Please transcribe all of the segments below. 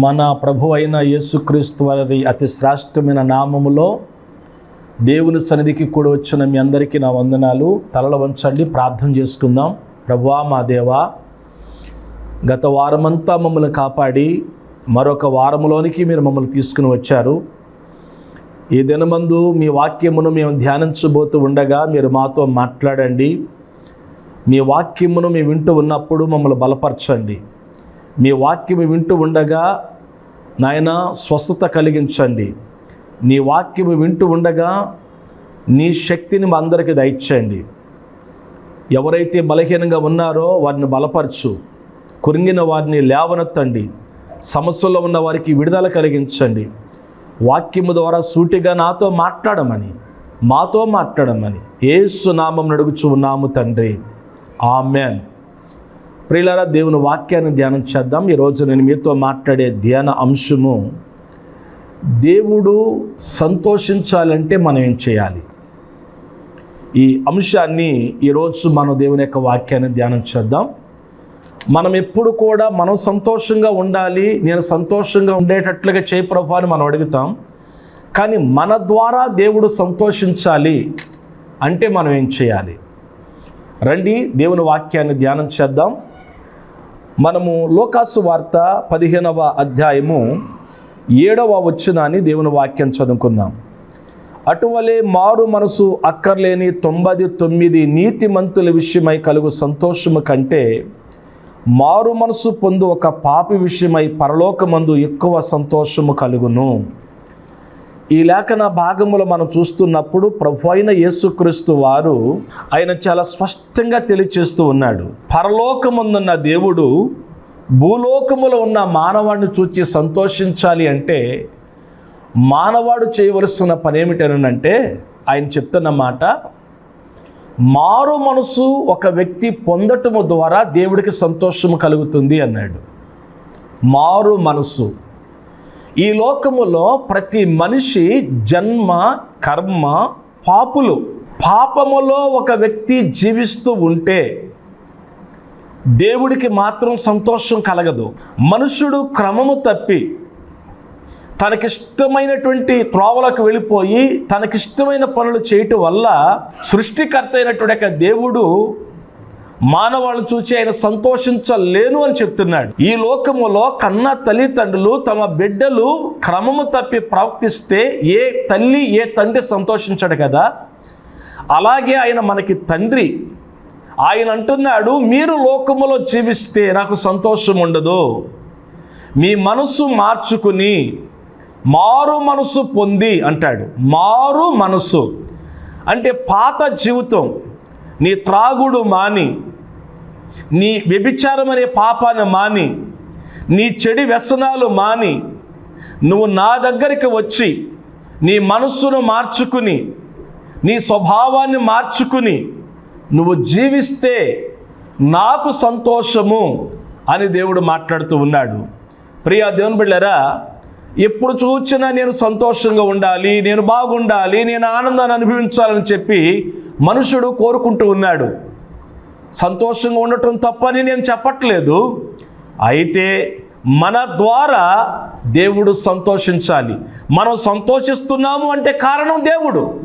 మన ప్రభు అయిన యేసుక్రీస్తు వారి అతి శ్రేష్టమైన నామములో దేవుని సన్నిధికి కూడా వచ్చిన మీ అందరికీ నా వందనాలు. తలల వంచండి ప్రార్థన చేసుకుందాం. ప్రభువా మా దేవా గత వారమంతా మమ్మల్ని కాపాడి మరొక వారంలోనికి మీరు మమ్మల్ని తీసుకుని వచ్చారు. ఈ దినమందు మీ వాక్యమును మేము ధ్యానించబోతూ ఉండగా మీరు మాతో మాట్లాడండి. మీ వాక్యమును మేము వింటూ ఉన్నప్పుడు మమ్మల్ని బలపరచండి. మీ వాక్యం వింటూ ఉండగా నాయన స్వస్థత కలిగించండి. నీ వాక్యం వింటూ ఉండగా నీ శక్తిని మా అందరికీ దయచేయండి. ఎవరైతే బలహీనంగా ఉన్నారో వారిని బలపరచు. కురింగిన వారిని లేవనెత్తండి. సమస్యల్లో ఉన్న వారికి విడుదల కలిగించండి. వాక్యము ద్వారా సూటిగా నాతో మాట్లాడమని మాతో మాట్లాడమని ఏసు నామం నడుగుచు ఉన్నాము తండ్రి. ఆమెన్. ప్రియులారా దేవుని వాక్యాన్ని ధ్యానం చేద్దాం. ఈరోజు నేను మీతో మాట్లాడే ధ్యాన అంశము దేవుడు సంతోషించాలంటే మనం ఏం చేయాలి? ఈ అంశాన్ని ఈరోజు మనం దేవుని యొక్క వాక్యాన్ని ధ్యానం చేద్దాం. మనం ఎప్పుడు కూడా మనం సంతోషంగా ఉండాలి నేను సంతోషంగా ఉండేటట్లుగా చేయి ప్రభు అని మనం అడుగుతాం. కానీ మన ద్వారా దేవుడు సంతోషించాలి అంటే మనం ఏం చేయాలి? రండి దేవుని వాక్యాన్ని ధ్యానం చేద్దాం. మనము లోకాసు వార్త పదిహేనవ అధ్యాయము ఏడవ వచ్చునాన్ని దేవుని వాక్యం చదువుకుందాం. అటువలే మారు మనసు అక్కర్లేని తొంభై తొమ్మిది నీతిమంతుల విషయమై కలుగు సంతోషము కంటే మారు మనసు పొందు ఒక పాపి విషయమై పరలోకమందు ఎక్కువ సంతోషము కలుగును. ఈ లేఖన భాగములో మనం చూస్తున్నప్పుడు ప్రభు అయిన యేసుక్రీస్తు వారు ఆయన చాలా స్పష్టంగా తెలియచేస్తూ ఉన్నాడు. పరలోకముందున్న దేవుడు భూలోకములో ఉన్న మానవాడిని చూచి సంతోషించాలి అంటే మానవాడు చేయవలసిన పని ఏమిటనంటే ఆయన చెప్తున్న మాట మారు మనసు ఒక వ్యక్తి పొందటము ద్వారా దేవుడికి సంతోషము కలుగుతుంది అన్నాడు. మారు మనసు. ఈ లోకములో ప్రతి మనిషి జన్మ కర్మ పాపులు. పాపములో ఒక వ్యక్తి జీవిస్తూ ఉంటే దేవుడికి మాత్రం సంతోషం కలగదు. మనుషుడు క్రమము తప్పి తనకిష్టమైనటువంటి త్రోవలకు వెళ్ళిపోయి తనకిష్టమైన పనులు చేయటం వల్ల సృష్టికర్త అయినటువంటి దేవుడు మానవాళ్ళు చూచి ఆయన సంతోషించలేను అని చెప్తున్నాడు. ఈ లోకములో కన్న తల్లిదండ్రులు తమ బిడ్డలు క్రమము తప్పి ప్రవర్తిస్తే ఏ తల్లి ఏ తండ్రి సంతోషించడు కదా? అలాగే ఆయన మనకి తండ్రి. ఆయన అంటున్నాడు మీరు లోకములో జీవిస్తే నాకు సంతోషం ఉండదు. మీ మనసు మార్చుకుని మారు మనసు పొంది అంటాడు. మారు మనసు అంటే పాత జీవితం. నీ త్రాగుడు మాని నీ వ్యభిచారం అనే పాపాన్ని మాని నీ చెడి వ్యసనాలు మాని నువ్వు నా దగ్గరికి వచ్చి నీ మనస్సును మార్చుకుని నీ స్వభావాన్ని మార్చుకుని నువ్వు జీవిస్తే నాకు సంతోషము అని దేవుడు మాట్లాడుతూ ఉన్నాడు. ప్రియా దేవుని బిళ్ళరా ఎప్పుడు చూచినా నేను సంతోషంగా ఉండాలి నేను బాగుండాలి నేను ఆనందాన్ని అనుభవించాలని చెప్పి మనుషుడు కోరుకుంటూ ఉన్నాడు. సంతోషంగా ఉండటం తప్పని నేను చెప్పట్లేదు. అయితే మన ద్వారా దేవుడు సంతోషించాలి. మనం సంతోషిస్తున్నాము అంటే కారణం దేవుడు.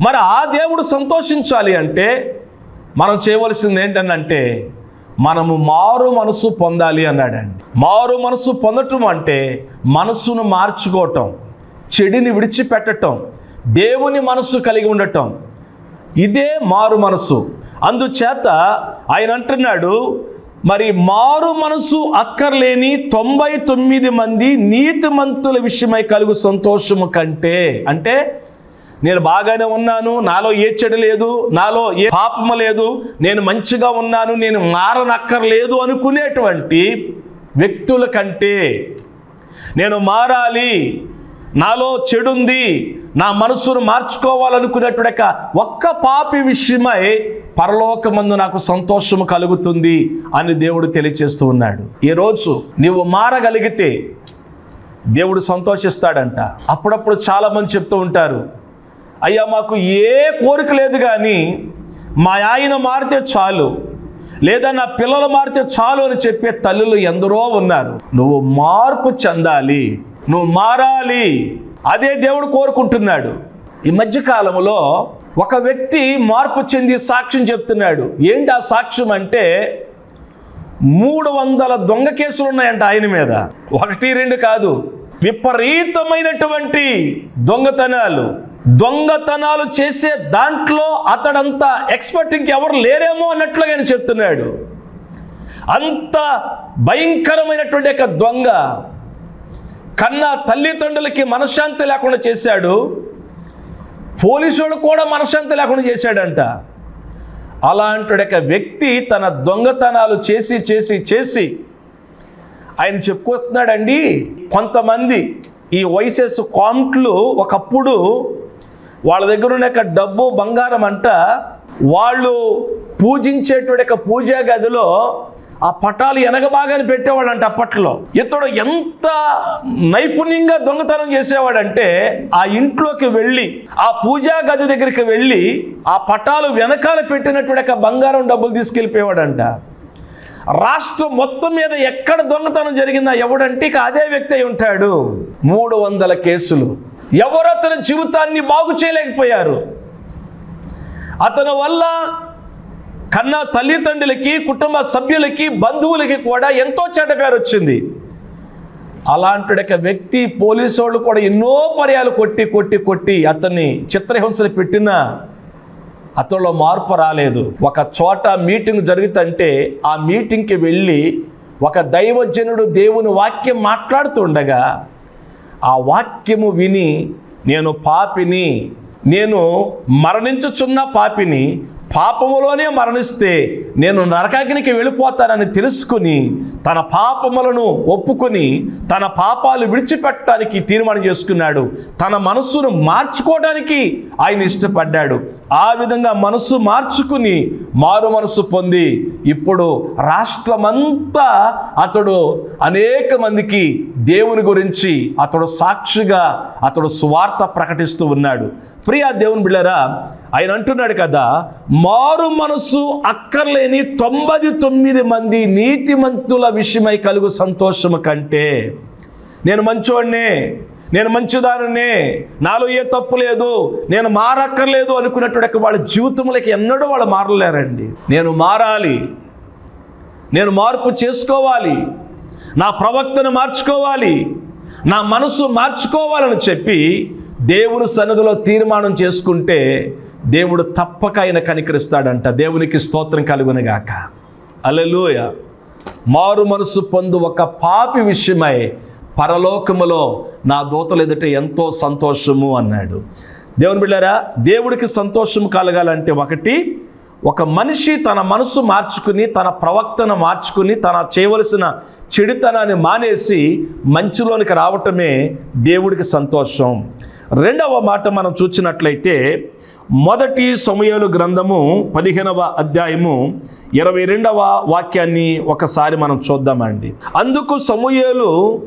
మరి ఆ దేవుడు సంతోషించాలి అంటే మనం చేయవలసింది ఏంటనంటే మనము మారు మనసు పొందాలి అన్నాడండి. మారు మనసు పొందటం అంటే మనస్సును మార్చుకోవటం చెడిని విడిచిపెట్టటం దేవుని మనస్సు కలిగి ఉండటం. ఇదే మారు మనసు. అందుచేత ఆయన అంటున్నాడు మరి మారు మనసు అక్కర్లేని తొంభై తొమ్మిది మంది నీతిమంతుల విషయమై కలుగు సంతోషము కంటే అంటే నేను బాగానే ఉన్నాను నాలో ఏ చెడు లేదు నాలో ఏ పాపము లేదు నేను మంచిగా ఉన్నాను నేను మారనక్కర్లేదు అనుకునేటువంటి వ్యక్తుల కంటే నేను మారాలి నాలో చెడుంది నా మనసును మార్చుకోవాలనుకునేటువంటి యొక్క ఒక్క పాపి విషయమై పరలోకమందు నాకు సంతోషము కలుగుతుంది అని దేవుడు తెలియచేస్తూ ఉన్నాడు. ఈరోజు నీవు మారగలిగితే దేవుడు సంతోషిస్తాడంట. అప్పుడప్పుడు చాలామంది చెప్తూ ఉంటారు అయ్యా మాకు ఏ కోరిక లేదు కానీ మా ఆయన మారితే చాలు లేదా నా పిల్లలు మారితే చాలు అని చెప్పే తల్లులు ఎందరో ఉన్నారు. నువ్వు మార్పు చెందాలి నువ్వు మారాలి. అదే దేవుడు కోరుకుంటున్నాడు. ఈ మధ్య కాలంలో ఒక వ్యక్తి మార్పు చెంది సాక్ష్యం చెప్తున్నాడు. ఏంటి ఆ సాక్ష్యం అంటే మూడు వందల దొంగ కేసులు ఉన్నాయంట ఆయన మీద. ఒకటి రెండు కాదు విపరీతమైనటువంటి దొంగతనాలు. దొంగతనాలు చేసే దాంట్లో అతడంతా ఎక్స్పర్ట్ ఇంకెవరు లేరేమో అన్నట్లుగా ఆయన చెప్తున్నాడు. అంత భయంకరమైనటువంటి యొక్క దొంగ కన్నా తల్లిదండ్రులకి మనశ్శాంతి లేకుండా చేశాడు. పోలీసుడు కూడా మనశ్శాంతి లేకుండా చేశాడంట. అలాంటి ఒక వ్యక్తి తన దొంగతనాలు చేసి చేసి చేసి ఆయన చెప్పుకొస్తున్నాడండి కొంతమంది ఈ వైసెస్ కాంట్లు ఒకప్పుడు వాళ్ళ దగ్గర ఉన్న యొక్క డబ్బు బంగారం అంట వాళ్ళు పూజించేటువంటి యొక్క పూజా గదిలో ఆ పటాలు వెనక పెట్టేవాడంట అప్పట్లో. ఇతడు ఎంత నైపుణ్యంగా దొంగతనం చేసేవాడంటే ఆ ఇంట్లోకి వెళ్ళి ఆ పూజా గది దగ్గరికి వెళ్ళి ఆ పటాలు వెనకాల పెట్టినటువంటి యొక్క బంగారం డబ్బులు తీసుకెళ్ళిపోయేవాడంట. రాష్ట్రం మొత్తం మీద ఎక్కడ దొంగతనం జరిగినా ఎవడంటే ఇక అదే వ్యక్తి అయి ఉంటాడు. మూడు వందల కేసులు. ఎవరు అతని జీవితాన్ని బాగు చేయలేకపోయారు. అతని వల్ల కన్నా తల్లిదండ్రులకి కుటుంబ సభ్యులకి బంధువులకి కూడా ఎంతో చెడ్డ పేరు వచ్చింది అలాంటి ఒక వ్యక్తి పోలీసు వాళ్ళు కూడా ఎన్నో పర్యాలు కొట్టి కొట్టి కొట్టి అతన్ని చిత్రహింసలు పెట్టినా అతనిలో మార్పు రాలేదు. ఒక చోట మీటింగ్ జరుగుతుంటే ఆ మీటింగ్కి వెళ్ళి ఒక దైవజనుడు దేవుని వాక్యం మాట్లాడుతుండగా ఆ వాక్యము విని నేను పాపిని నేను మరణించుచున్న పాపిని పాపములోనే మరణిస్తే నేను నరకాగ్నికి వెళ్ళిపోతానని తెలుసుకుని తన పాపములను ఒప్పుకొని తన పాపాలు విడిచిపెట్టడానికి తీర్మానం చేసుకున్నాడు. తన మనస్సును మార్చుకోవడానికి ఆయన ఇష్టపడ్డాడు. ఆ విధంగా మనస్సు మార్చుకుని మారు మనస్సు పొంది ఇప్పుడు రాష్ట్రమంతా అతడు అనేక మందికి దేవుని గురించి అతడు సాక్షిగా అతడు సువార్త ప్రకటిస్తూ ఉన్నాడు. ప్రియా దేవుని బిళ్ళరా ఆయన అంటున్నాడు కదా మారు మనసు అక్కర్లేని తొంభై తొమ్మిది మంది నీతిమంతుల విషయమై కలుగు సంతోషము కంటే నేను మంచోడినే నేను మంచిదాననే నాలో ఏ తప్పు లేదు నేను మారక్కర్లేదు అనుకున్నటువంటి వాళ్ళ జీవితంలోకి ఎన్నడూ వాళ్ళు మారలేరండి. నేను మారాలి నేను మార్పు చేసుకోవాలి నా ప్రవక్తను మార్చుకోవాలి నా మనసు మార్చుకోవాలని చెప్పి దేవుని సన్నిధిలో తీర్మానం చేసుకుంటే దేవుడు తప్పక ఆయన కనికరిస్తాడంట. దేవునికి స్తోత్రం కలుగునగాక. అలలోయ మారు మనసు పొందు ఒక పాపి విషయమై పరలోకములో నా దూతలు ఎదుట ఎంతో సంతోషము అన్నాడు. దేవుని బిళ్ళారా దేవుడికి సంతోషం కలగాలంటే ఒకటి ఒక మనిషి తన మనసు మార్చుకుని తన ప్రవక్తను మార్చుకుని తన చేయవలసిన చెడుతనాన్ని మానేసి మంచులోనికి రావటమే దేవుడికి సంతోషం. రెండవ మాట మనం చూసినట్లయితే మొదటి సమయాలు గ్రంథము పదిహేనవ అధ్యాయము ఇరవై రెండవ వాక్యాన్ని ఒకసారి మనం చూద్దామండి. అందుకు సమూహలు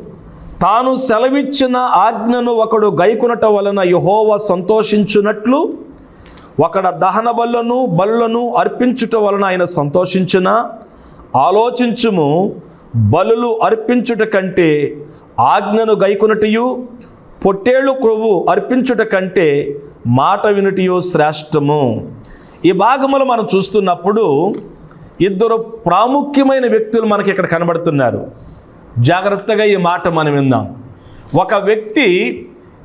తాను సెలవిచ్చిన ఆజ్ఞను ఒకడు గైకునట వలన యహోవ సంతోషించున్నట్లు ఒకడ దహన బళ్ళను బలులను అర్పించుట వలన ఆయన సంతోషించిన ఆలోచించుము బలులు అర్పించుట కంటే ఆజ్ఞను గైకొనటయు పొట్టేళ్ళు క్రొవ్వు అర్పించుట కంటే మాట వినుటియో శ్రేష్టము. ఈ భాగములు మనం చూస్తున్నప్పుడు ఇద్దరు ప్రాముఖ్యమైన వ్యక్తులు మనకి ఇక్కడ కనబడుతున్నారు. జాగ్రత్తగా ఈ మాట మనం విందాం. ఒక వ్యక్తి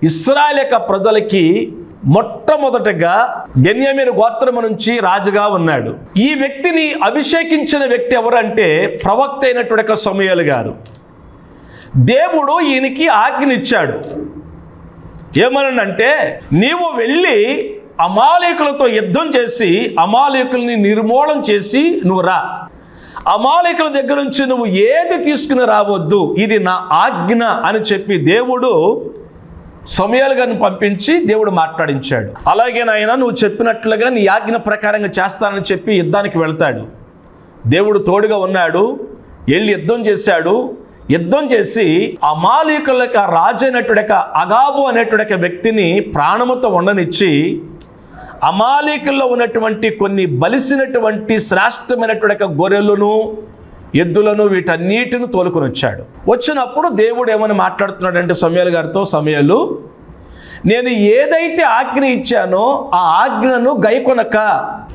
ఇస్రాయల్ యొక్క ప్రజలకి మొట్టమొదటగా బెన్యామీను గోత్రము నుంచి రాజుగా ఉన్నాడు. ఈ వ్యక్తిని అభిషేకించిన వ్యక్తి ఎవరంటే ప్రవక్త అయినటువంటి సమయాలు గారు. దేవుడు ఈయనకి ఆజ్ఞనిచ్చాడు. ఏమనంటే నీవు వెళ్ళి అమాలేకులతో యుద్ధం చేసి అమాలేకుల్ని నిర్మూలం చేసి నువ్వు రా. అమాలేకుల దగ్గర నుంచి నువ్వు ఏది తీసుకుని రావద్దు ఇది నా ఆజ్ఞ అని చెప్పి దేవుడు సమయాలు గారిని పంపించి దేవుడు మాట్లాడించాడు. అలాగే నాయన నువ్వు చెప్పినట్లుగా నీ ఆజ్ఞ ప్రకారంగా చేస్తానని చెప్పి యుద్ధానికి వెళ్తాడు. దేవుడు తోడుగా ఉన్నాడు వెళ్ళి యుద్ధం చేశాడు. యుద్ధం చేసి అమాలీకుల యొక్క రాజు అయినటువంటి అగాబు అనేటువంటి వ్యక్తిని ప్రాణముతో ఉండనిచ్చి అమాలీకుల్లో ఉన్నటువంటి కొన్ని బలిసినటువంటి శ్రేష్టమైనటువంటి గొర్రెలను ఎద్దులను వీటన్నిటిని తోలుకొని వచ్చాడు. వచ్చినప్పుడు దేవుడు ఏమని మాట్లాడుతున్నాడంటే సమయాలు గారితో సమయాలు నేను ఏదైతే ఆజ్ఞ ఇచ్చానో ఆ ఆజ్ఞను గైకొనక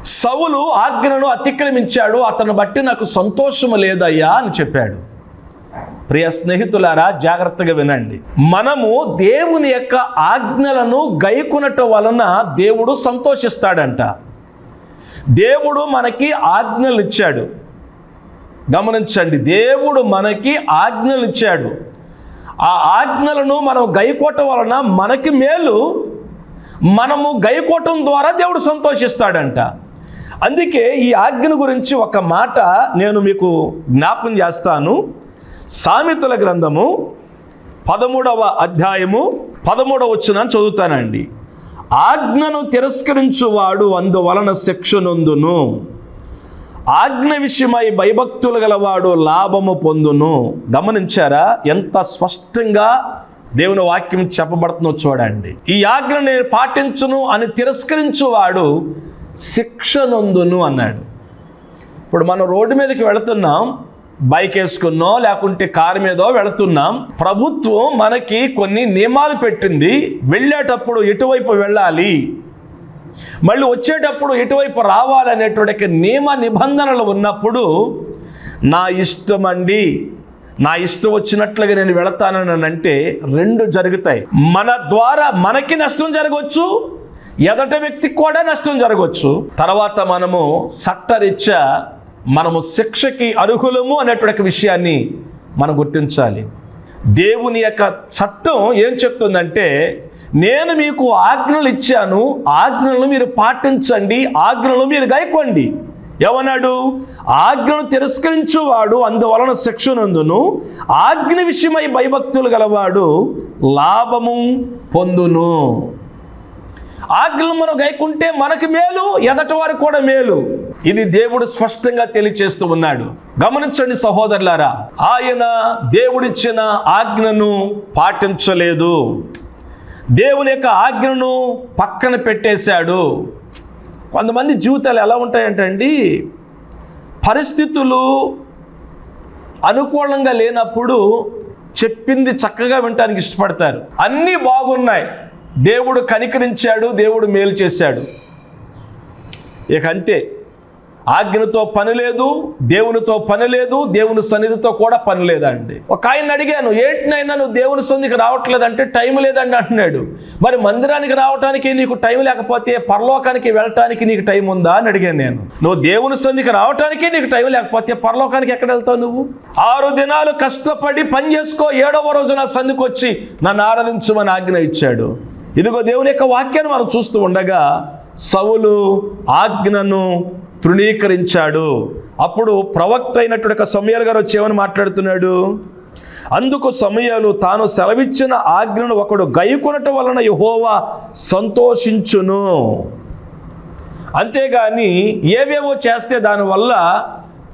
సవులు ఆజ్ఞను అతిక్రమించాడు అతను బట్టి నాకు సంతోషము లేదయ్యా అని చెప్పాడు. ప్రియ స్నేహితులారా జాగ్రత్తగా వినండి. మనము దేవుని యొక్క ఆజ్ఞలను గైకునటం వలన దేవుడు సంతోషిస్తాడంట. దేవుడు మనకి ఆజ్ఞలు ఇచ్చాడు. గమనించండి దేవుడు మనకి ఆజ్ఞలు ఇచ్చాడు. ఆ ఆజ్ఞలను మనం గైకోవటం వలన మనకి మేలు మనము గైకోటం ద్వారా దేవుడు సంతోషిస్తాడంట. అందుకే ఈ ఆజ్ఞను గురించి ఒక మాట నేను మీకు జ్ఞాపం చేస్తాను. సామెతల గ్రంథము పదమూడవ అధ్యాయము పదమూడవ వచ్చిన చదువుతానండి. ఆజ్ఞను తిరస్కరించువాడు అందువలన శిక్షనొందును ఆజ్ఞ విషయమై భయభక్తులు గలవాడు లాభము పొందును. గమనించారా? ఎంత స్పష్టంగా దేవుని వాక్యం చెప్పబడుతుందో చూడండి. ఈ ఆజ్ఞ నేను పాటించును అని తిరస్కరించువాడు శిక్షనొందును అన్నాడు. ఇప్పుడు మనం రోడ్డు మీదకి వెళుతున్నాం. బైక్ వేసుకున్నో లేకుంటే కారు మీదో వెళుతున్నాం. ప్రభుత్వం మనకి కొన్ని నియమాలు పెట్టింది. వెళ్ళేటప్పుడు ఎటువైపు వెళ్ళాలి? మళ్ళీ వచ్చేటప్పుడు ఎటువైపు రావాలనేటువంటి నియమ నిబంధనలు ఉన్నప్పుడు నా ఇష్టం అండి నా ఇష్టం వచ్చినట్లుగా నేను వెళతానని అంటే రెండు జరుగుతాయి. మన ద్వారా మనకి నష్టం జరగవచ్చు ఎదట వ్యక్తికి కూడా నష్టం జరగవచ్చు. తర్వాత మనము సట్టరిచ్చా మనము శిక్షకి అర్హులము అనేటువంటి విషయాన్ని మనం గుర్తించాలి. దేవుని యొక్క చట్టం ఏం చెప్తుందంటే నేను మీకు ఆజ్ఞలు ఇచ్చాను ఆజ్ఞలను మీరు పాటించండి ఆజ్ఞలను మీరు గాయకోండి. ఏమన్నాడు? ఆజ్ఞను తిరస్కరించువాడు అందువలన శిక్షనందును. ఆజ్ఞ విషయమై భయభక్తులు గలవాడు లాభము పొందును. ఆజ్ఞలు మనం గైకుంటే మనకి మేలు ఎదటి వారు కూడా మేలు. ఇది దేవుడు స్పష్టంగా తెలియచేస్తూ ఉన్నాడు. గమనించండి సహోదరులారా ఆయన దేవుడిచ్చిన ఆజ్ఞను పాటించలేదు. దేవుని యొక్క ఆజ్ఞను పక్కన పెట్టేశాడు. కొంతమంది జీవితాలు ఎలా ఉంటాయంటే అండి పరిస్థితులు అనుకూలంగా లేనప్పుడు చెప్పింది చక్కగా వినటానికి ఇష్టపడతారు. అన్నీ బాగున్నాయి. దేవుడు కనికరించాడు దేవుడు మేలు చేశాడు. ఇక అంతే. ఆజ్ఞతో పని లేదు దేవునితో పని లేదు దేవుని సన్నిధితో కూడా పని లేదండి. ఒక ఆయన అడిగాను ఏంటినైనా నువ్వు దేవుని సన్నిధికి రావట్లేదంటే టైం లేదండి అంటున్నాడు. మరి మందిరానికి రావటానికి నీకు టైం లేకపోతే పరలోకానికి వెళ్ళటానికి నీకు టైం ఉందా? అని అడిగాను నేను. నువ్వు దేవుని సన్నిధికి రావటానికి నీకు టైం లేకపోతే పరలోకానికి ఎక్కడ వెళ్తావు నువ్వు? ఆరు దినాలు కష్టపడి పని చేసుకో ఏడవ రోజు నా సంధికి వచ్చి నన్ను ఆరాధించమని ఆజ్ఞ ఇచ్చాడు. ఇదిగో దేవుని యొక్క వాక్యాన్ని మనం చూస్తూ ఉండగా సవులు ఆజ్ఞను తృణీకరించాడు. అప్పుడు ప్రవక్త అయినటువంటి ఒక సమయాలు గారు వచ్చేమని మాట్లాడుతున్నాడు? అందుకు సమయాలు తాను సెలవిచ్చిన ఆజ్ఞను ఒకడు గైకొనటం వలన యహోవా సంతోషించును. అంతేగాని ఏవేవో చేస్తే దానివల్ల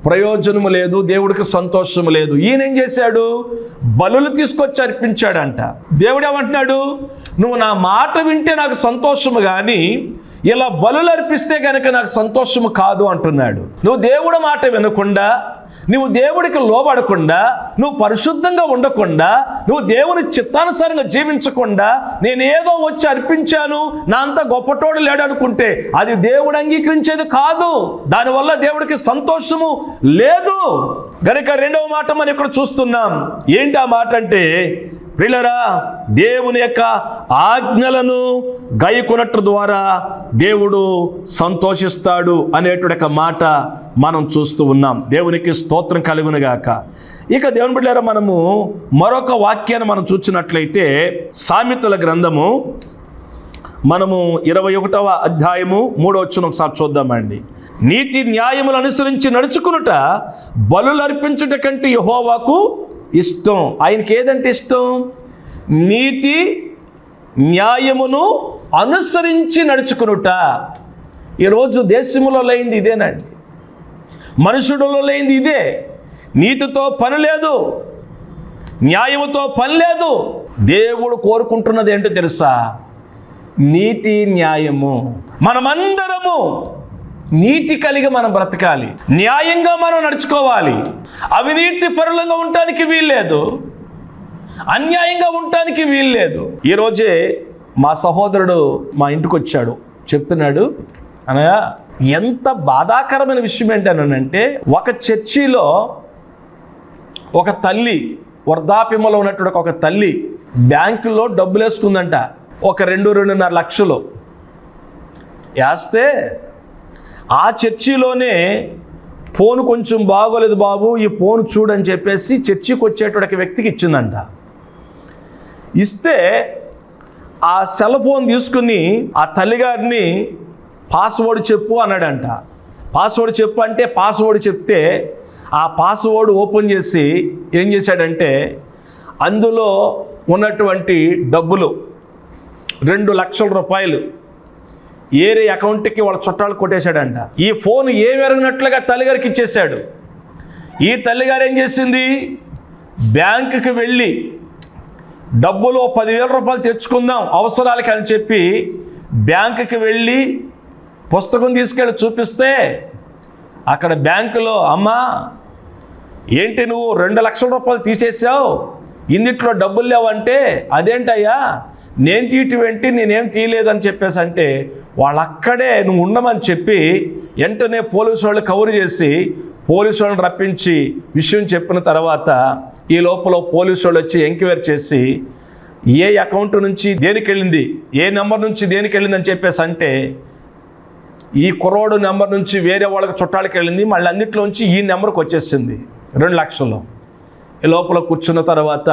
ప్రయోజనము లేదు దేవుడికి సంతోషము లేదు. ఈయన ఏం చేశాడు? బలులు తీసుకొచ్చి అర్పించాడంట. దేవుడు ఏమంటున్నాడు? నువ్వు నా మాట వింటే నాకు సంతోషము కానీ ఇలా బలులు అర్పిస్తే కనుక నాకు సంతోషము కాదు అంటున్నాడు. నువ్వు దేవుడు మాట వినకుండా నువ్వు దేవుడికి లోబడకుండా నువ్వు పరిశుద్ధంగా ఉండకుండా నువ్వు దేవుని చిత్తానుసారంగా జీవించకుండా నేనేదో వచ్చి అర్పించాను నా అంత గొప్పటోడు లేడు అనుకుంటే అది దేవుడు అంగీకరించేది కాదు. దానివల్ల దేవుడికి సంతోషము లేదు. గనుక రెండవ మాట మనం ఇక్కడ చూస్తున్నాం. ఏంటి ఆ మాట అంటే ప్రిలరా దేవుని యొక్క ఆజ్ఞలను గైకొనట్టు ద్వారా దేవుడు సంతోషిస్తాడు అనేటువంటి ఒక మాట మనం చూస్తూ ఉన్నాం. దేవునికి స్తోత్రం కలుగునుగాక ఇక దేవుని బిడ్డారా మనము మరొక వాక్యాన్ని మనం చూసినట్లయితే సామెతల గ్రంథము మనము ఇరవై ఒకటవ అధ్యాయము మూడవచ్చును ఒకసారి చూద్దామండి. నీతి న్యాయములు అనుసరించి నడుచుకునుట బలులర్పించుట కంటే యహోవాకు ఇష్టం. ఆయనకి ఏదంటే ఇష్టం? నీతి న్యాయమును అనుసరించి నడుచుకునుట. ఈరోజు దేశంలో లేనిది ఇదేనండి. మనుషుడులో లేనిది ఇదే. నీతితో పని లేదు. న్యాయముతో పని లేదు. దేవుడు కోరుకుంటున్నది ఏంటో తెలుసా? నీతి న్యాయము. మనమందరము నీతి కలిగి మనం బ్రతకాలి. న్యాయంగా మనం నడుచుకోవాలి. అవినీతి పరులంగా ఉండటానికి వీల్లేదు. అన్యాయంగా ఉండటానికి వీల్లేదు. ఈరోజే మా సహోదరుడు మా ఇంటికి వచ్చాడు చెప్తున్నాడు అనగా ఎంత బాధాకరమైన విషయం ఏంటనంటే ఒక చర్చిలో ఒక తల్లి వృద్ధాప్యంలో ఉన్నటువంటి ఒక తల్లి బ్యాంకులో డబ్బులు వేసుకుందంట ఒక రెండు రెండున్నర లక్షలు. వేస్తే ఆ చర్చిలోనే ఫోన్ కొంచెం బాగోలేదు బాబు ఈ ఫోన్ చూడని చెప్పేసి చర్చికి వచ్చేటువంటి వ్యక్తికి ఇచ్చిందంట. ఇస్తే ఆ సెల్ ఫోన్ తీసుకుని ఆ తల్లిగారిని పాస్వర్డ్ చెప్పు అన్నాడంట. పాస్వర్డ్ చెప్పు అంటే పాస్వర్డ్ చెప్తే ఆ పాస్వర్డ్ ఓపెన్ చేసి ఏం చేశాడంటే అందులో ఉన్నటువంటి డబ్బులు రెండు లక్షల రూపాయలు ఏరే అకౌంట్కి వాళ్ళ చుట్టాలు కొట్టేశాడంట. ఈ ఫోన్ ఏమెరగినట్లుగా తల్లిగారికి ఇచ్చేశాడు. ఈ తల్లిగారు ఏం చేసింది? బ్యాంకుకి వెళ్ళి డబ్బులు పదివేల రూపాయలు తెచ్చుకుందాం అవసరాలకి అని చెప్పి బ్యాంకుకి వెళ్ళి పుస్తకం తీసుకెళ్ళి చూపిస్తే అక్కడ బ్యాంకులో అమ్మా ఏంటి నువ్వు రెండు లక్షల రూపాయలు తీసేసావు? ఇందిట్లో డబ్బులు లేవంటే అదేంటయ్యా? నేను తీయటం ఏంటి? నేనేం తీయలేదని చెప్పేసి అంటే వాళ్ళు అక్కడే నువ్వు ఉండమని చెప్పి వెంటనే పోలీసు వాళ్ళు కవర్ చేసి పోలీసు వాళ్ళని రప్పించి విషయం చెప్పిన తర్వాత ఈ లోపల పోలీసు వాళ్ళు వచ్చి ఎంక్వైరీ చేసి ఏ అకౌంట్ నుంచి దేనికి వెళ్ళింది ఏ నెంబర్ నుంచి దేనికి వెళ్ళిందని చెప్పేసి అంటే ఈ కుర్రోడు నెంబర్ నుంచి వేరే వాళ్ళకి చుట్టాలకి వెళ్ళింది మళ్ళీ అన్నింటిలోంచి ఈ నెంబర్కి వచ్చేసింది రెండు లక్షలు. ఈ లోపల కూర్చున్న తర్వాత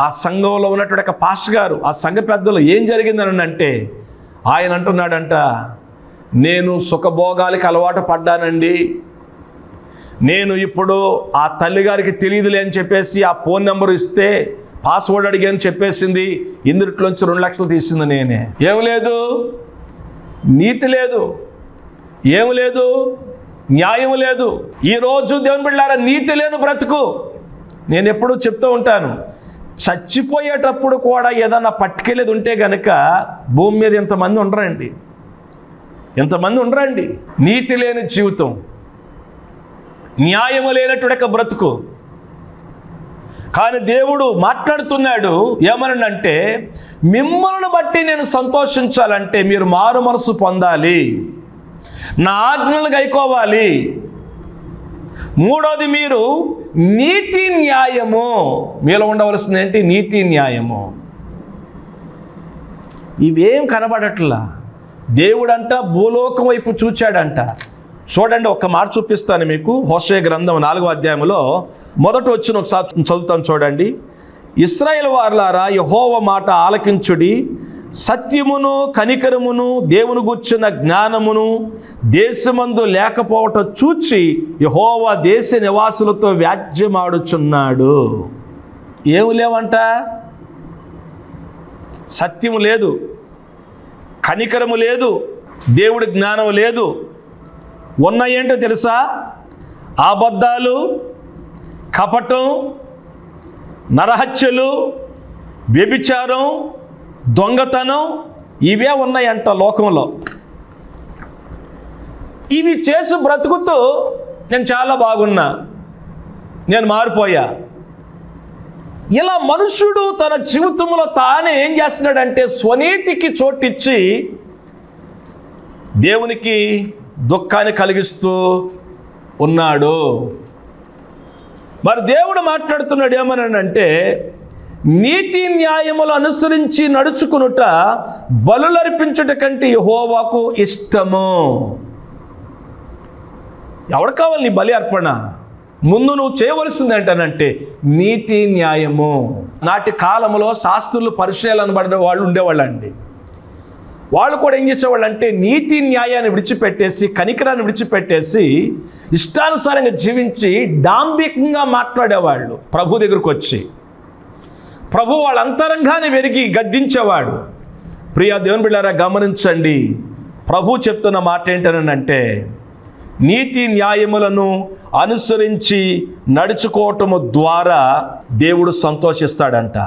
ఆ సంఘంలో ఉన్నటువంటి ఒక పాస్టర్ గారు ఆ సంఘ పెద్దలు ఏం జరిగిందని అంటే ఆయన అంటున్నాడంట నేను సుఖభోగాలకి అలవాటు పడ్డానండి. నేను ఇప్పుడు ఆ తల్లిగారికి తెలియదులే అని చెప్పేసి ఆ ఫోన్ నెంబర్ ఇస్తే పాస్వర్డ్ అడిగాను చెప్పేసింది. ఇందుట్లోంచి రెండు లక్షలు తీసింది నేనే. ఏం లేదు. నీతి లేదు. ఏం లేదు. న్యాయం లేదు. ఈరోజు దేవుని బిళ్ళారా నీతి లేని బ్రతుకు. నేను ఎప్పుడూ చెప్తూ ఉంటాను. చచ్చిపోయేటప్పుడు కూడా ఏదన్నా పట్టుకెళ్ళేది ఉంటే గనక భూమి మీద ఇంతమంది ఉండరండి. ఎంతమంది ఉండరండి. నీతి లేని జీవితం. న్యాయము లేనటువంటి బ్రతుకు. కానీ దేవుడు మాట్లాడుతున్నాడు ఏమనంటే మిమ్మల్ని బట్టి నేను సంతోషించాలంటే మీరు మారు మనసు పొందాలి. నా ఆజ్ఞలు గైకోవాలి. మూడోది మీరు నీతి న్యాయము. మీలో ఉండవలసింది ఏంటి? నీతి న్యాయము. ఇవేం కనబడట్లా? దేవుడంట భూలోకం వైపు చూచాడంట. చూడండి ఒక్క మాట చూపిస్తాను మీకు. హోషే గ్రంథం నాలుగో అధ్యాయంలో మొదట వచ్చిన ఒకసారి చదువుతాను చూడండి. ఇస్రాయేల్ వార్లారా యహోవ మాట ఆలకించుడి సత్యమును కనికరమును దేవుని గుర్చిన జ్ఞానమును దేశమందు లేకపోవటం చూచి యహోవా దేశ నివాసులతో వ్యాజ్యమాడుచున్నాడు. ఏమి లేవంట? సత్యము లేదు. కనికరము లేదు. దేవుడి జ్ఞానం లేదు. ఉన్నాయేంటో తెలుసా? అబద్ధాలు కపటం నరహత్యలు వ్యభిచారం దొంగతనం ఇవే ఉన్నాయంట లోకంలో. ఇవి చేసి బ్రతుకుతూ నేను చాలా బాగున్నా. నేను మారిపోయా. ఇలా మనుషుడు తన జీవితంలో తానే ఏం చేస్తున్నాడంటే స్వనీతికి చోటిచ్చి దేవునికి దుఃఖాన్ని కలిగిస్తూ ఉన్నాడు. మరి దేవుడు మాట్లాడుతున్నాడు ఏమనంటే నీతి న్యాయములు అనుసరించి నడుచుకునుట బలులర్పించుట కంటే యహోవాకు ఇష్టము. ఎవడు కావాలి నీ బలి అర్పణ? ముందు నువ్వు చేయవలసింది ఏంటనంటే నీతి న్యాయము. నాటి కాలంలో శాస్త్రులు పరిచయాలు అనబడిన వాళ్ళు ఉండేవాళ్ళండి. వాళ్ళు కూడా ఏం చేసేవాళ్ళు అంటే నీతి న్యాయాన్ని విడిచిపెట్టేసి కనికరాన్ని విడిచిపెట్టేసి ఇష్టానుసారంగా జీవించి డాంబికంగా మాట్లాడేవాళ్ళు. ప్రభు దగ్గరకు వచ్చి. ప్రభు వాళ్ళ అంతరంగాన్ని వెరిగి గద్దించేవాడు. ప్రియా దేవుని బిళ్ళారా గమనించండి. ప్రభు చెప్తున్న మాట ఏంటనంటే నీతి న్యాయములను అనుసరించి నడుచుకోవటము ద్వారా దేవుడు సంతోషిస్తాడంట.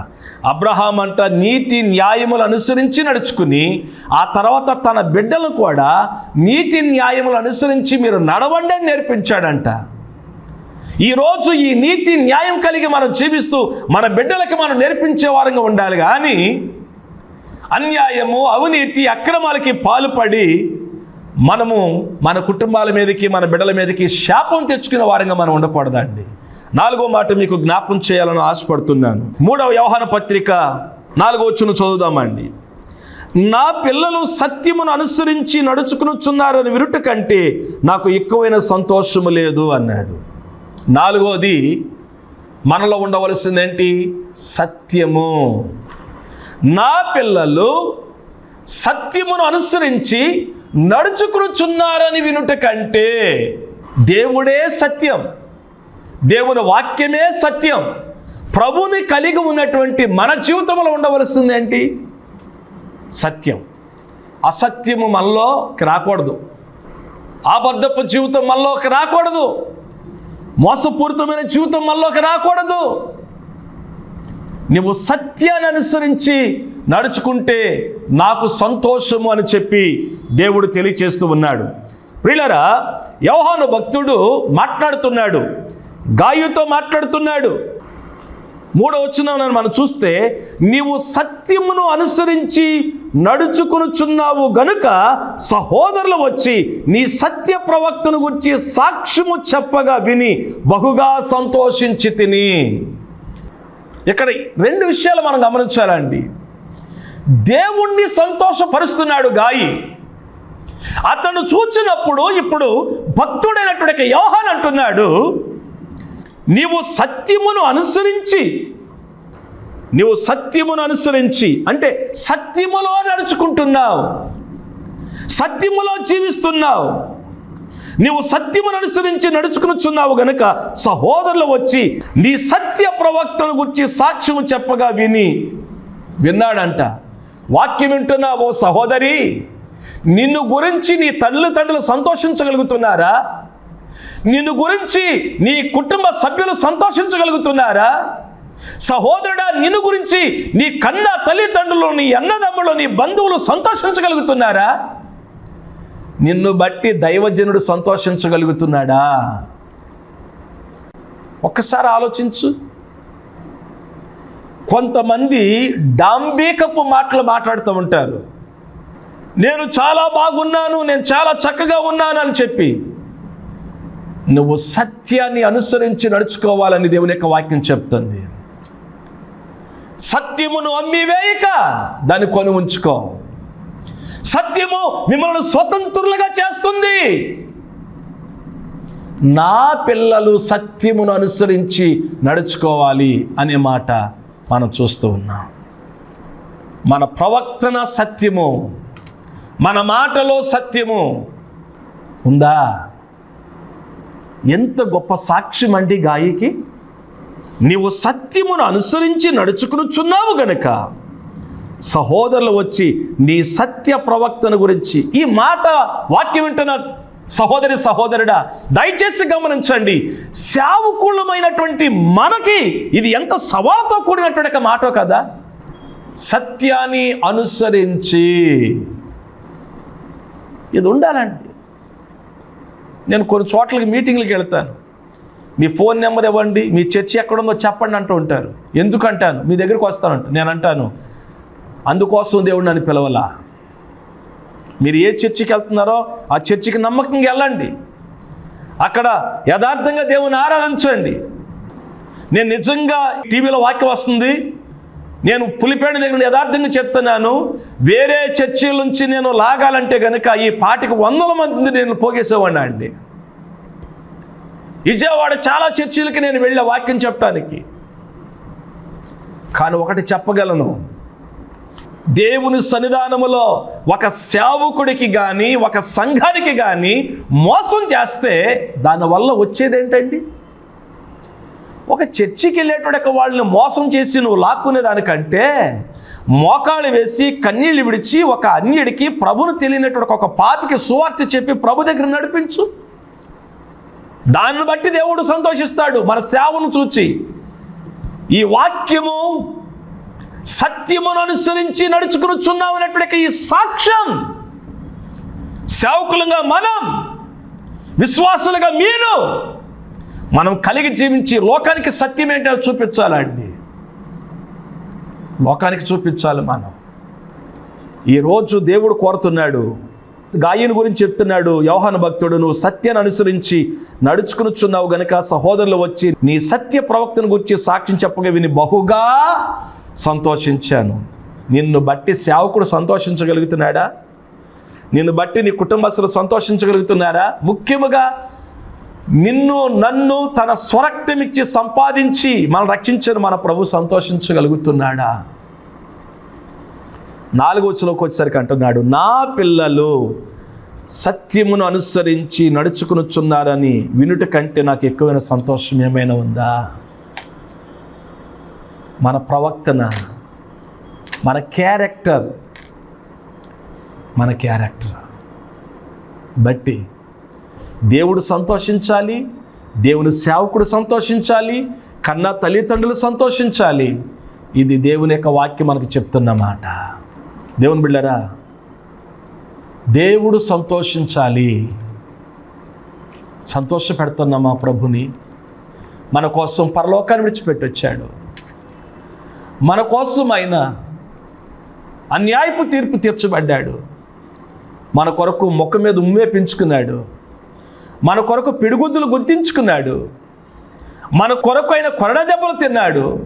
అబ్రహాం అంట నీతి న్యాయములు అనుసరించి నడుచుకుని ఆ తర్వాత తన బిడ్డలు కూడా నీతి న్యాయములు అనుసరించి మీరు నడవండి అని నేర్పించాడంట. ఈరోజు ఈ నీతి న్యాయం కలిగి మనం జీవిస్తూ మన బిడ్డలకి మనం నేర్పించే వారంగా ఉండాలి. కానీ అన్యాయము అవినీతి అక్రమాలకి పాల్పడి మనము మన కుటుంబాల మీదకి మన బిడ్డల మీదకి శాపం తెచ్చుకునే వారంగా మనం ఉండకూడదండి. నాలుగో మాట మీకు జ్ఞాపం చేయాలని ఆశపడుతున్నాను. మూడవ వ్యవహార పత్రిక నాలుగో వచ్చును చదువుదామండి. నా పిల్లలు సత్యమును అనుసరించి నడుచుకునుచున్నారని విరుట కంటే నాకు ఎక్కువైన సంతోషము లేదు అన్నాడు. నాలుగోది మనలో ఉండవలసిందేంటి? సత్యము. నా పిల్లలు సత్యమును అనుసరించి నడుచుకునుచున్నారని వినుట కంటే దేవుడే సత్యం. దేవుని వాక్యమే సత్యం. ప్రభుని కలిగి ఉన్నటువంటి మన జీవితంలో ఉండవలసింది ఏంటి సత్యం. అసత్యము మనలోకి రాకూడదు. అబద్ధపు జీవితం మనలోకి రాకూడదు. మోసపూరితమైన జీవితం మనలోకి రాకూడదు. నువ్వు సత్యాన్ని అనుసరించి నడుచుకుంటే నాకు సంతోషము అని చెప్పి దేవుడు తెలియచేస్తూ ఉన్నాడు. ప్రియులరా యోహాను భక్తుడు మాట్లాడుతున్నాడు. గాయుతో మాట్లాడుతున్నాడు. మూడో వచ్చిన మనం చూస్తే నీవు సత్యమును అనుసరించి నడుచుకునుచున్నావు గనుక సహోదరులు వచ్చి నీ సత్య ప్రవక్తను గురించి సాక్ష్యము చెప్పగా విని బహుగా సంతోషించి తిని. ఇక్కడ రెండు విషయాలు మనం గమనించాలండి. దేవుణ్ణి సంతోషపరుస్తున్నాడు గాయి. అతను చూచినప్పుడు ఇప్పుడు భక్తుడైనటువంటి యోహాన్ అంటున్నాడు నీవు సత్యమును అనుసరించి నీవు సత్యమును అనుసరించి అంటే సత్యములో నడుచుకుంటున్నావు సత్యములో జీవిస్తున్నావు నీవు సత్యమును అనుసరించి నడుచుకునుచున్నావు గనుక సహోదరులు వచ్చి నీ సత్య ప్రవక్తను గురించి సాక్ష్యము చెప్పగా విని విన్నాడంట. వాక్యం వింటున్నావు ఓ సహోదరి నిన్ను గురించి నీ తల్లిదండ్రులు సంతోషించగలుగుతున్నారా? నిన్ను గురించి నీ కుటుంబ సభ్యులు సంతోషించగలుగుతున్నారా? సహోదరుడా నిన్ను గురించి నీ కన్న తల్లిదండ్రులు నీ అన్నదమ్ములు నీ బంధువులు సంతోషించగలుగుతున్నారా? నిన్ను బట్టి దైవజనుడు సంతోషించగలుగుతున్నాడా? ఒక్కసారి ఆలోచించు. కొంతమంది డాంబీకపు మాటలు మాట్లాడుతూ ఉంటారు. నేను చాలా బాగున్నాను నేను చాలా చక్కగా ఉన్నాను అని చెప్పి. నువ్వు సత్యాన్ని అనుసరించి నడుచుకోవాలని దేవుని యొక్క వాక్యం చెప్తుంది. సత్యమును అమ్మి వేయక దాన్ని కొని ఉంచుకో. సత్యము మిమ్మల్ని స్వతంత్రులుగా చేస్తుంది. నా పిల్లలు సత్యమును అనుసరించి నడుచుకోవాలి అనే మాట మనం చూస్తూ ఉన్నాం. మన ప్రవక్తన సత్యము మన మాటలో సత్యము ఉందా? ఎంత గొప్ప సాక్ష్యం అండి గాయకి? నీవు సత్యమును అనుసరించి నడుచుకునుచున్నావు గనుక సహోదరులు వచ్చి నీ సత్య ప్రవక్తను గురించి ఈ మాట వాక్యం వింటున్న సహోదరి సహోదరుడా దయచేసి గమనించండి శావుకూలమైనటువంటి మనకి ఇది ఎంత సవాలుతో కూడినటువంటి ఒక మాటో కదా? సత్యాన్ని అనుసరించి. ఇది ఉండాలండి. నేను కొన్ని చోట్లకి మీటింగ్లకు వెళ్తాను. మీ ఫోన్ నెంబర్ ఇవ్వండి మీ చర్చి ఎక్కడుందో చెప్పండి అంటూ ఉంటారు. ఎందుకంటాను? మీ దగ్గరికి వస్తానంట. నేను అంటాను అందుకోసం దేవుడు నన్ను పిలవలా. మీరు ఏ చర్చికి వెళ్తున్నారో ఆ చర్చికి నమ్మకంగా వెళ్ళండి. అక్కడ యథార్థంగా దేవుని ఆరాధించండి. నేను నిజంగా టీవీలో వాక్యం వస్తుంది నేను పులిపేట దగ్గర యథార్థంగా చెప్తున్నాను వేరే చర్చిల నుంచి నేను లాగాలంటే కనుక ఈ పాటికి వందల మంది నేను పోగేసేవాడిని అండి. విజయవాడ చాలా చర్చిలకి నేను వెళ్ళే వాక్యం చెప్పడానికి కానీ ఒకటి చెప్పగలను దేవుని సన్నిధానములో ఒక సేవకుడికి కానీ ఒక సంఘానికి కానీ మోసం చేస్తే దానివల్ల వచ్చేదేంటండి? ఒక చర్చికి వెళ్ళేటోడక వాళ్ళని మోసం చేసి నువ్వు లాక్కునే దానికంటే మోకాళ్ళు వేసి కన్నీళ్ళు విడిచి ఒక అన్యుడికి ప్రభును తెలియనటువంటి ఒక పాపికి సువార్త చెప్పి ప్రభు దగ్గర నడిపించు. దాన్ని బట్టి దేవుడు సంతోషిస్తాడు. మన సేవను చూచి. ఈ వాక్యము సత్యమును అనుసరించి నడుచుకునిచున్నాం అనేటువంటి ఈ సాక్ష్యం. సేవకులుగా మనం విశ్వాసులుగా మీరు మనం కలిగి జీవించి లోకానికి సత్యం ఏంటో చూపించాలండి. లోకానికి చూపించాలి మనం. ఈరోజు దేవుడు కోరుతున్నాడు గాయని గురించి చెప్తున్నాడు యోహాన భక్తుడు నువ్వు సత్యాన్ని అనుసరించి నడుచుకునిచున్నావు గనక సహోదరులు వచ్చి నీ సత్య ప్రవక్తను గురించి సాక్ష్యం చెప్పగా విని బహుగా సంతోషించాను. నిన్ను బట్టి సేవకుడు సంతోషించగలుగుతున్నాడా? నిన్ను బట్టి నీ కుటుంబస్తులు సంతోషించగలుగుతున్నారా? ముఖ్యముగా నిన్ను నన్ను తన స్వరక్తమిచ్చి సంపాదించి మనం రక్షించిన మన ప్రభు సంతోషించగలుగుతున్నాడా? నాలుగో వచ్చలోకి వచ్చేసరికి అంటున్నాడు నా పిల్లలు సత్యమును అనుసరించి నడుచుకునుచున్నారని వినుట కంటే నాకు ఎక్కువైన సంతోషం ఏమైనా ఉందా? మన ప్రవక్తన మన క్యారెక్టర్ మన క్యారెక్టర్. బట్టి దేవుడు సంతోషించాలి దేవుని సేవకుడు సంతోషించాలి కన్నా తల్లిదండ్రులు సంతోషించాలి. ఇది దేవుని యొక్క వాక్యం మనకు చెప్తున్న మాట. దేవుని బిళ్ళరా దేవుడు సంతోషించాలి. సంతోషపెడుతున్న మా ప్రభుని మన కోసం పరలోకాన్ని విడిచిపెట్టి వచ్చాడు మన కోసం ఆయన అన్యాయపు తీర్పు తీర్చబడ్డాడు. మన కొరకు మొక్క మీద ఉమ్మే పెంచుకున్నాడు మన కొరకు పిడిగుద్దులు గుర్తించుకున్నాడు. మన కొరకు అయిన కొరడ దెబ్బలు తిన్నాడు.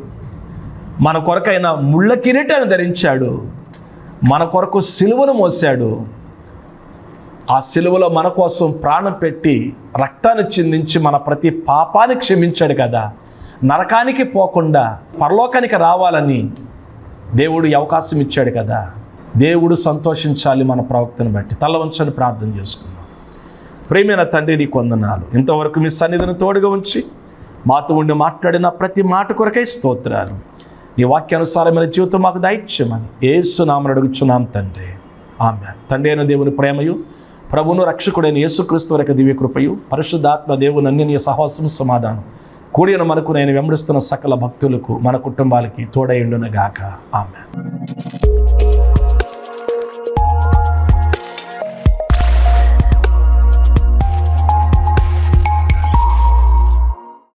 మన కొరకైన ముళ్ళ కిరీటాన్ని ధరించాడు. మన కొరకు సిలువను మోసాడు ఆ సిలువలో మన కోసం ప్రాణం పెట్టి రక్తాన్ని చిందించి మన ప్రతి పాపాన్ని క్షమించాడు కదా. నరకానికి పోకుండా పరలోకానికి రావాలని దేవుడు అవకాశం ఇచ్చాడు కదా. దేవుడు సంతోషించాలి మన ప్రవక్తను బట్టి. తల వంచని ప్రార్థన చేసుకుందాం. ప్రేమైన తండ్రి నీకు వందనాలు. ఇంతవరకు మీ సన్నిధిని తోడుగా ఉంచి మాతో ఉండి మాట్లాడిన ప్రతి మాట కొరకై స్తోత్రాలు. నీ వాక్యానుసారమైన జీవితం మాకు దైత్యమని ఏసునామని అడుగుచున్నాం తండ్రి. ఆమె తండ్రి అయిన దేవుని ప్రేమయు ప్రభును రక్షకుడైన యేసుక్రీస్తు వరకు దివ్య కృపయు పరిశుద్ధాత్మ దేవుని అన్ని నీ సహవాసం సమాధానం కూడిన మనకు నేను వెంబడిస్తున్న సకల భక్తులకు మన కుటుంబాలకి తోడైండునగాక ఆమె